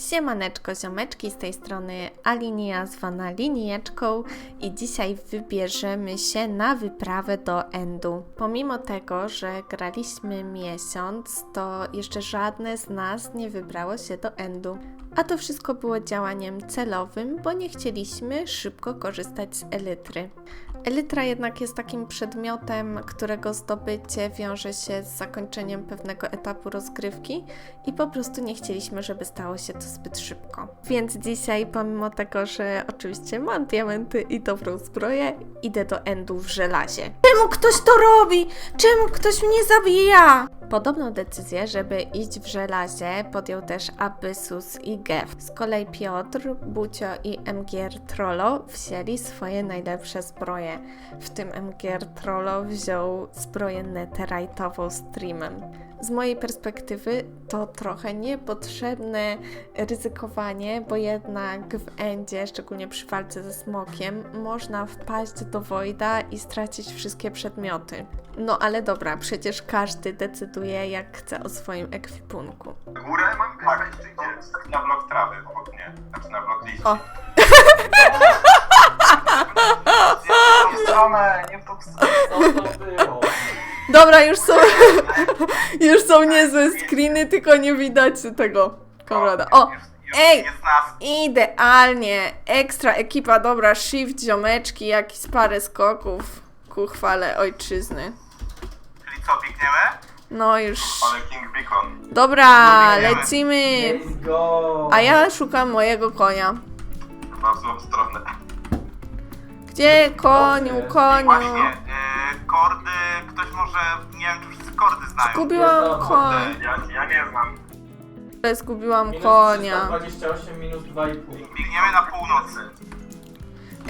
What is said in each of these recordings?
Siemaneczko, ziomeczki, z tej strony Alinia zwana Linijeczką i dzisiaj wybierzemy się na wyprawę do Endu. Pomimo tego, że graliśmy miesiąc, to jeszcze żadne z nas nie wybrało się do Endu. A to wszystko było działaniem celowym, bo nie chcieliśmy szybko korzystać z elitry. Elytra jednak jest takim przedmiotem, którego zdobycie wiąże się z zakończeniem pewnego etapu rozgrywki i po prostu nie chcieliśmy, żeby stało się to zbyt szybko. Więc dzisiaj, pomimo tego, że oczywiście mam diamenty i dobrą zbroję, idę do endu w żelazie. Czemu ktoś to robi? Czemu ktoś mnie zabija? Podobną decyzję, żeby iść w żelazie podjął też Abyssus i Gef. Z kolei Piotr, Bucio i MGR Trollo wzięli swoje najlepsze zbroje. W tym MGR Trollo wziął zbroję netherite'ową streamem. Z mojej perspektywy to trochę niepotrzebne ryzykowanie, bo jednak w endzie, szczególnie przy walce ze smokiem, można wpaść do Voida i stracić wszystkie przedmioty. No ale dobra, przecież każdy decyduje jak chce o swoim ekwipunku. Górę mam tak, na blok trawy mnie. Znaczy na blok liści. O. Nie w tą stronę, nie w tą stronę. Co to było? Dobra, już są, już są niezłe screeny, tylko nie widać tego Konrada. O, ej! Idealnie! Ekstra ekipa, dobra, shift, ziomeczki, jakieś parę skoków ku chwale ojczyzny. Czyli co, biegniemy? No już. Ale King Beacon. Dobra, No, biegniemy. lecimy! Let's go! A ja szukam mojego konia. Chyba w złą stronę. Gdzie koniu, Właśnie, koniu? e, kordy, ktoś może, nie wiem czy wszyscy kordy znają. Zgubiłam Jest konia. Ja, ja nie znam. Zgubiłam Minus konia. 328 minus 2,5. Biegniemy na północy.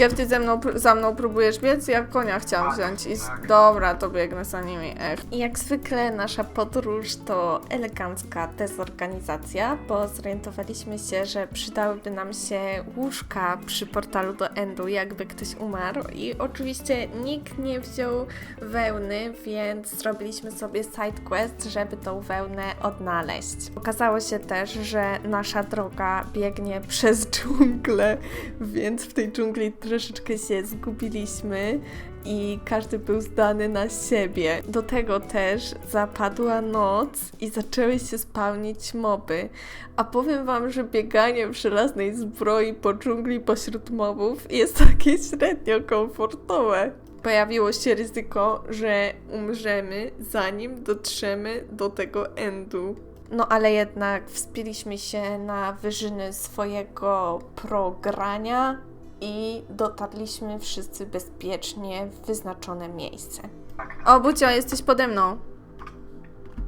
Gev, ty ze mną, za mną próbujesz biec? Ja konia chciałam Tak, wziąć i... z- tak. Dobra, to biegnę za nimi, ech. I jak zwykle nasza podróż to elegancka dezorganizacja, bo zorientowaliśmy się, że przydałyby nam się łóżka przy portalu do Endu, jakby ktoś umarł i oczywiście nikt nie wziął wełny, więc zrobiliśmy sobie side quest, żeby tą wełnę odnaleźć. Okazało się też, że nasza droga biegnie przez dżunglę, więc w tej dżungli troszeczkę się zgubiliśmy i każdy był zdany na siebie. Do tego też zapadła noc i zaczęły się spełnić moby. A powiem wam, że bieganie w żelaznej zbroi po dżungli pośród mobów jest takie średnio komfortowe. Pojawiło się ryzyko, że umrzemy zanim dotrzemy do tego endu. No ale jednak wspięliśmy się na wyżyny swojego progrania i dotarliśmy wszyscy bezpiecznie w wyznaczone miejsce. O, Bucio, jesteś pode mną.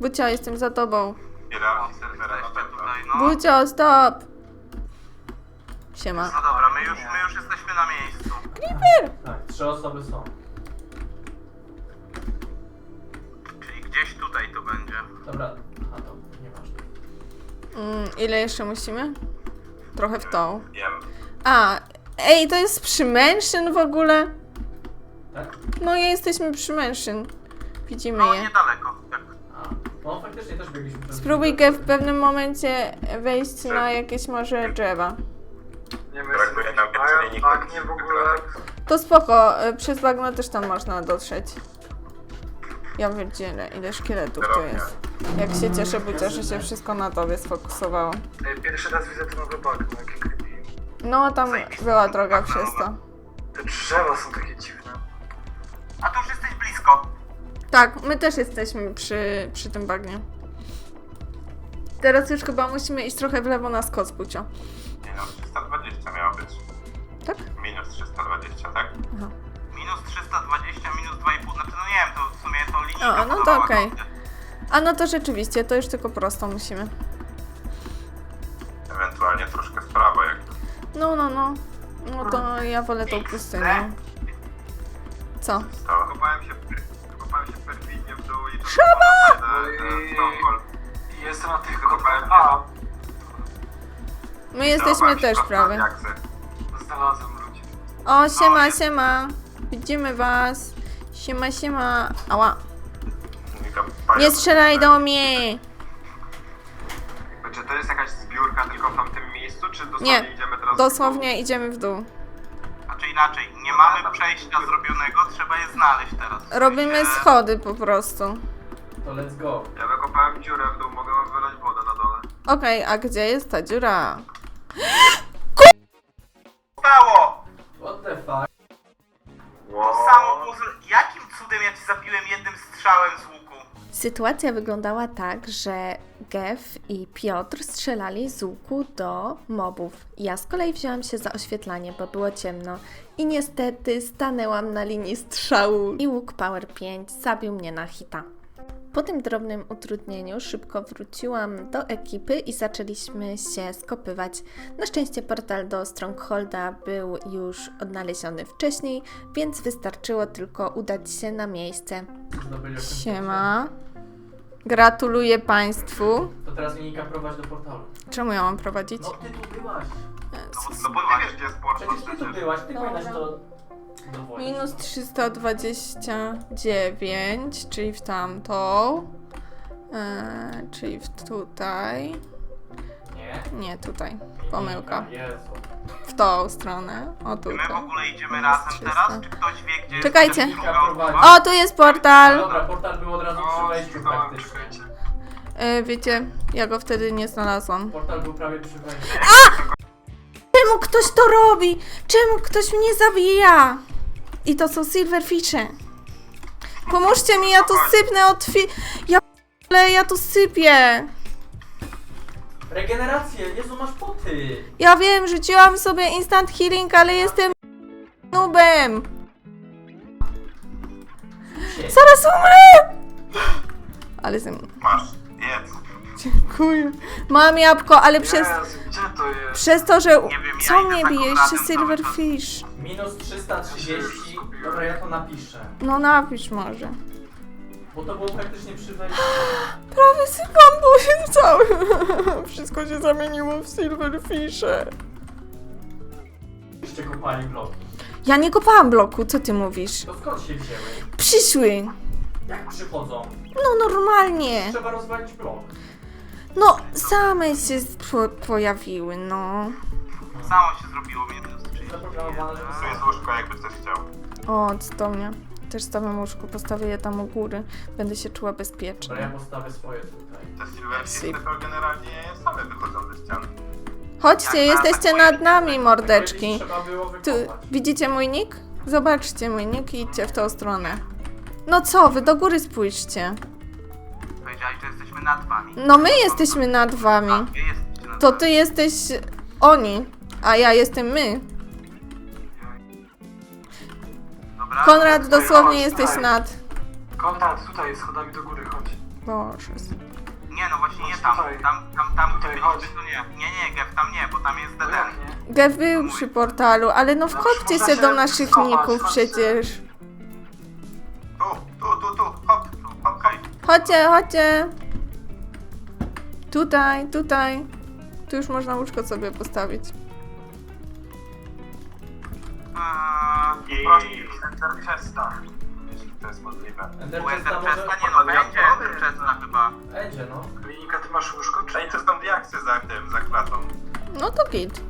Bucio, jestem za tobą. Hierarchii serwera pewno. Bucio, stop! Siema. No dobra, my już, my już jesteśmy na miejscu. Tak, trzy osoby są. Czyli gdzieś tutaj to będzie. Dobra, a to nieważne. Mm, ile jeszcze musimy? Trochę w tą. Wiem. A, ej, to jest przy Mansion w ogóle? Tak? No, jesteśmy przy Mansion. Widzimy No je. niedaleko. Tak. A, no faktycznie też biegliśmy przez... Spróbuj Ge, w pewnym momencie wejść na jakieś może drzewa. Nie Brakuje nam więcej bagnie w ogóle. To spoko, y, przez bagno też tam można dotrzeć. Ja wiedzielę, ile szkieletów tu jest. Jak się cieszę, Bucia, że się wszystko na tobie sfokusowało. Ej, Pierwszy raz widzę te nowe bagno, jakie. No, tam była droga przez to. Te drzewa są takie dziwne. A tu już jesteś blisko. Tak, my też jesteśmy przy, przy tym bagnie. Teraz już chyba musimy iść trochę w lewo na skos, Bucio. Minus 320 miało być. Tak? Minus 320, tak? Aha. Minus 320, minus 2,5, znaczy no nie wiem, to w sumie to linijka O, no to okej. A no to rzeczywiście, to już tylko prosto musimy. No, no, no. No to ja wolę tą pustynię. Co? stało. Kopałem się, kopałem się perfidnie w dół i to Szyba! I jestem na tych kopach. A, My jesteśmy też prawie. znalazłem ludzi. O, siema, siema. Widzimy was. Siema, siema. Ała. Nie strzelaj do mnie. Czy to jest jakaś zbiórka tylko w tamtym dosłownie Nie, idziemy Dosłownie idziemy w dół. Znaczy inaczej, nie mamy przejścia zrobionego, trzeba je znaleźć teraz. Robimy schody po prostu. To let's go. Ja wykopałem dziurę w dół, mogę wam wylać wodę na dole. Okej, a gdzie jest ta dziura? Stało! What the fuck? To samo puzzle. Jakim cudem ja ci zabiłem jednym strzałem z łuku? Sytuacja wyglądała tak, że Gev i Piotr strzelali z łuku do mobów. Ja z kolei wzięłam się za oświetlanie, bo było ciemno i niestety stanęłam na linii strzału i łuk Power 5 zabił mnie na hita. Po tym drobnym utrudnieniu szybko wróciłam do ekipy i zaczęliśmy się skopywać. Na szczęście portal do Strongholda był już odnaleziony wcześniej, więc wystarczyło tylko udać się na miejsce. Siema. Gratuluję Państwu. To teraz linijka prowadź do portalu. Czemu ja mam prowadzić? No ty tu byłaś. No bo ty wiesz, gdzie jest portal Przecież ty tu przecież. byłaś, ty powinnaś to dowodzić. Minus no. 329, czyli w tamtą. Eee, czyli w tutaj. Nie. Tutaj. Pomyłka. W tą stronę. O My tutaj. w ogóle idziemy razem 300. teraz? Czy ktoś wie, gdzie jest Czekajcie. druga osoba? O, tu jest portal! Dobra, portal był od razu przy O, wejściu zniknąłem, praktycznie. czekajcie. E, wiecie, ja go wtedy nie znalazłam. Portal był prawie przy wejściu. Czemu ktoś to robi? Czemu ktoś mnie zabija? I to są silverfishy. Pomóżcie mi, ja tu sypnę od fi... Ja ale ja tu sypię. Regenerację! Jezu, masz poty! Ja wiem, rzuciłam sobie instant healing, ale jestem nubem. Zaraz umrę! Ale jestem... Masz, jedz. Dziękuję. Mam jabłko, ale przez... Jezu, gdzie to jest? Przez to, że... Nie wiem, ja Co idę mnie za bije? Konradem Jeszcze cały silverfish. Minus 330. Dobra, ja to napiszę. No napisz może. Bo to było praktycznie przy wejściu. Prawie sypam, bo się cały... Wszystko się zamieniło w silverfishe. Jeszcze kopali bloki. Ja nie kopałam bloku, co ty mówisz? To skąd się wzięły? Przyszły. Jak przychodzą? No normalnie. Trzeba rozwalić blok. No same się po pojawiły, no. Samo się zrobiło minus 30. Zaprogramowane, żeby Tu jest łóżko, jakby ktoś chciał. O, do mnie. Też stawiam łóżko, postawię je tam u góry. Będę się czuła Dobra, ja bezpiecznie. postawię swoje tutaj. Te silverfishy Syp. to generalnie same wychodzą ze ściany. Chodźcie, jesteście nad nami, mordeczki. Kiedyś Trzeba było Tu, wykopać. widzicie mój nick? Zobaczcie mój nick i idźcie w tą stronę. No co, wy do góry spójrzcie. Powiedziałeś, że jesteśmy nad wami. No my jesteśmy nad wami. A, wy jesteście nad To wami. ty jesteś oni, a ja jestem my. Konrad, dosłownie chodź, jesteś tutaj. nad. Kontakt, tutaj, schodami do góry, chodź. Boże. Nie, no właśnie nie tam. tutaj. Tam, tam, tam, Tutaj, gdzie chodź. byliśmy, to nie. Nie, nie, Gev, tam nie, bo tam jest No DD. jak nie? Gev był przy portalu, ale no wchodźcie można się do naszych schować, ników przecież. Tu, tu, tu, tu, hop, tu, hop, hop. Chodźcie, chodźcie. Tutaj, tutaj. Tu już można łóżko sobie postawić. Eee, prości, Ender Chesta. Jeśli to jest możliwe. Ender U Ender Chesta Chesta może- nie no, będzie Ender Chesta chyba. Będzie, no. Klinika, ty masz łóżko? Czy Ej, to są diaksy za tym, za klatą. No to git.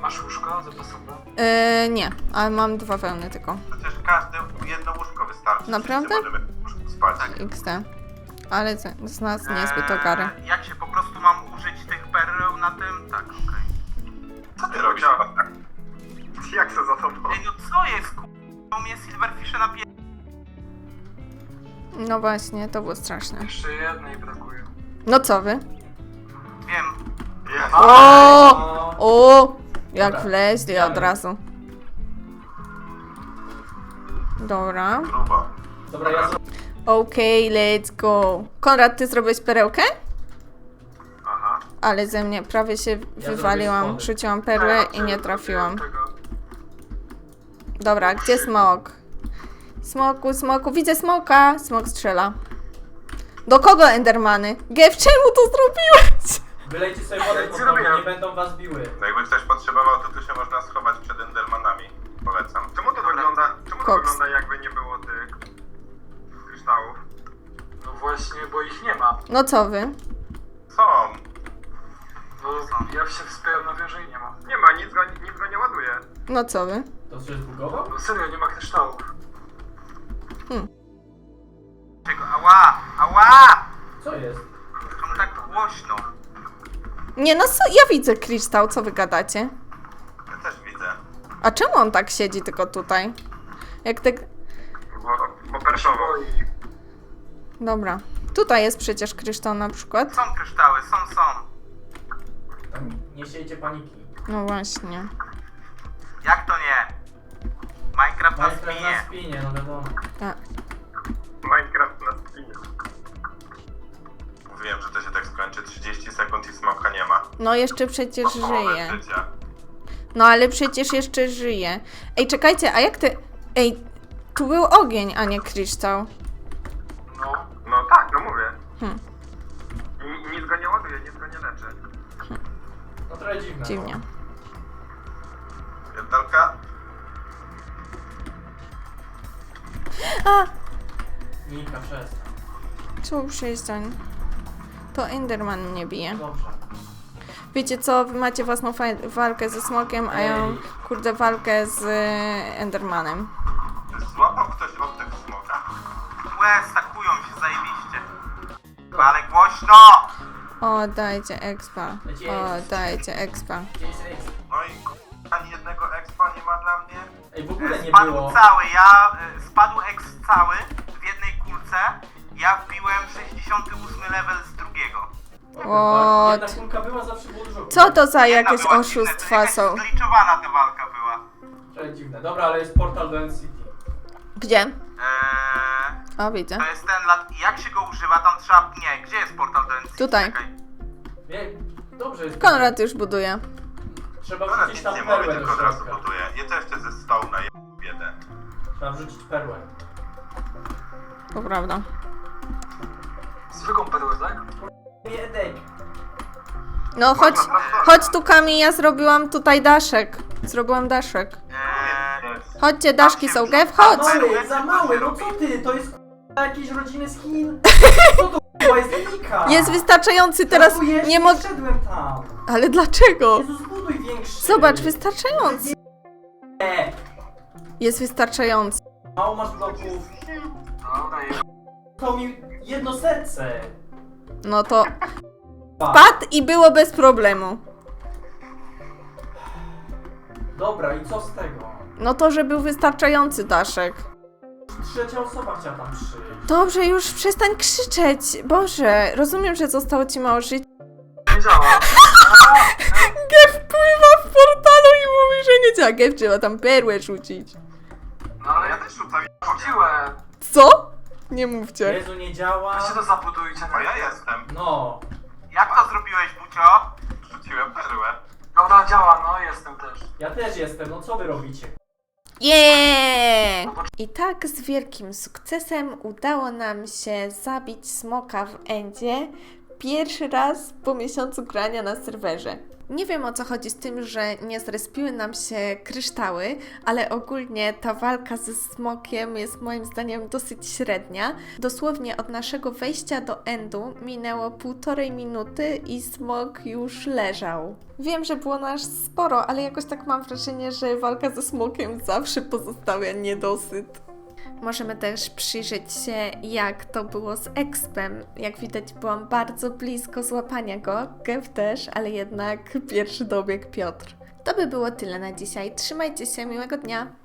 masz łóżko zapasowe? Eee, nie, ale mam dwa wełny tylko. Przecież każde jedno łóżko wystarczy. Naprawdę? Wszyscy możemy w łóżku spać. Tak. XD. Ale z, z nas niezbyt ogarę. Eee, jak się po prostu mam użyć tych pereł na tym? Tak, okej. Co ty robisz? Jak se za tobą? Ej, no co jest, U mnie silverfishy na pie... No właśnie, to było straszne. Jeszcze jednej brakuje. No co wy? Wiem. Jest. O! O! Jak Dobra, wleźli od razu. Dobra. Dobra, ja zrobię. Okej, let's go. Konrad, ty zrobiłeś perełkę? Aha. Ale ze mnie prawie się zrobię wywaliłam. schody. Rzuciłam perłę Ja i nie trafiłam. tego. Dobra, gdzie smok? Smoku, smoku, widzę smoka. Smok strzela. Do kogo Endermany? Gev, czemu to zrobiłeś? Wylejcie sobie wodę nogi, robiłem? nie będą was biły. No jakby ktoś potrzebował, to tu się można schować przed Endermanami. Polecam. Czemu to wygląda, czemu to Koks. wygląda jakby nie było tych kryształów? No właśnie, bo ich nie ma. No co wy? Są. No, ja się wspieram na wieżę. jej nie ma. Nie ma, nic go, nic go nie ładuje. No co wy? To się zbugował? No serio, nie ma kryształów. Czego? Ała! Ała! Co jest? Czemu tak głośno? Nie no, co, ja widzę kryształ, co wy gadacie? Ja też widzę. A czemu on tak siedzi tylko tutaj? Jak tak... Bo, bo perszowo. Dobra. Tutaj jest przecież kryształ na przykład. Są kryształy, są, są. Tam Nie siejcie paniki. No właśnie. Jak to? Minecraft na Minecraft na spinie. no wiadomo. Tak. Minecraft na spinie. Mówiłem, że to się tak skończy. 30 sekund i smoka nie ma. No jeszcze przecież żyje. Życia. No ale przecież jeszcze żyje. Ej, czekajcie, a jak ty... Ej, tu był ogień, a nie kryształ. No. No tak, no mówię. Hmm. Nic go nie ładuje, nic go nie leczy. No trochę dziwne. Dziwnie. Pierdolka? A! Nika, przestań. Co przestań? To Enderman mnie bije. Dobrze. Wiecie co, wy macie własną walkę ze smokiem, a ja mam, kurde, walkę z e, Endermanem. Złapał ktoś oddech smoka? Łe, stakują się zajebiście. Ale głośno! O, dajcie expa. O, dajcie expa. Gdzie jest? No i ani jednego expa nie ma dla mnie. Ej, w ogóle nie Spadł było. cały, ja... cały w jednej kulce. Ja wbiłem 68 level z drugiego. What? Jedna kulka była, zawsze było dużo Co to za Jedna jakieś była to oszustwa jakaś są? Zliczowana ta walka była. Trochę dziwne. Dobra, ale jest portal do NCT. Gdzie? Eee, O, widzę. to jest ten lat... Jak się go używa? Tam trzeba... Nie, gdzie jest portal do NC? Tutaj. Czekaj. Nie, dobrze jest. Konrad już buduje. Trzeba Dobra, wrzucić nic tam nie perłę do tylko od razu środka. buduję. Ja to jeszcze ze stołu na biedę. Trzeba wrzucić perłę. To prawda. Zwykłą perłę, tak? Jedek. No chodź, chodź tu Kami, ja zrobiłam tutaj daszek. Zrobiłam daszek. Chodźcie, daszki są, Gev, chodź! Mały, za mały, no co ty? To jest k***a, jakiś rodziny z Chin. Co to k***a, jest Nika? Jest wystarczający, teraz nie mogę... wszedłem tam. Ale dlaczego? Jezus, buduj większy. Zobacz, wystarczający. Nie. Jest wystarczający. Mało masz bloków. To mi jedno serce. No to Pa. padł i było bez problemu. Dobra, i co z tego? No to, że był wystarczający daszek. Trzecia osoba chciała tam przyjść. Dobrze, już przestań krzyczeć. Boże, rozumiem, że zostało ci mało życia. Nie działa. Pływa w portalu i mówi, że nie działa. Gev trzeba tam perłę rzucić. No ale ja też rzucam. wróciłem. Co? Nie mówcie. Jezu, nie działa. Weźcie to zabudujcie. A ja jestem. No. Jak to zrobiłeś, Bucio? Rzuciłem perłę. Dobra, działa, no jestem też. Ja też jestem, no co wy robicie? Yeah! I tak z wielkim sukcesem udało nam się zabić smoka w endzie pierwszy raz po miesiącu grania na serwerze. Nie wiem o co chodzi z tym, że nie zrespiły nam się kryształy, ale ogólnie ta walka ze smokiem jest moim zdaniem dosyć średnia. Dosłownie od naszego wejścia do endu minęło półtorej minuty i smok już leżał. Wiem, że było nas sporo, ale jakoś tak mam wrażenie, że walka ze smokiem zawsze pozostawia niedosyt. Możemy też przyjrzeć się, jak to było z Expem. Jak widać, byłam bardzo blisko złapania go, Kev też, ale jednak pierwszy dobiegł Piotr. To by było tyle na dzisiaj. Trzymajcie się, miłego dnia!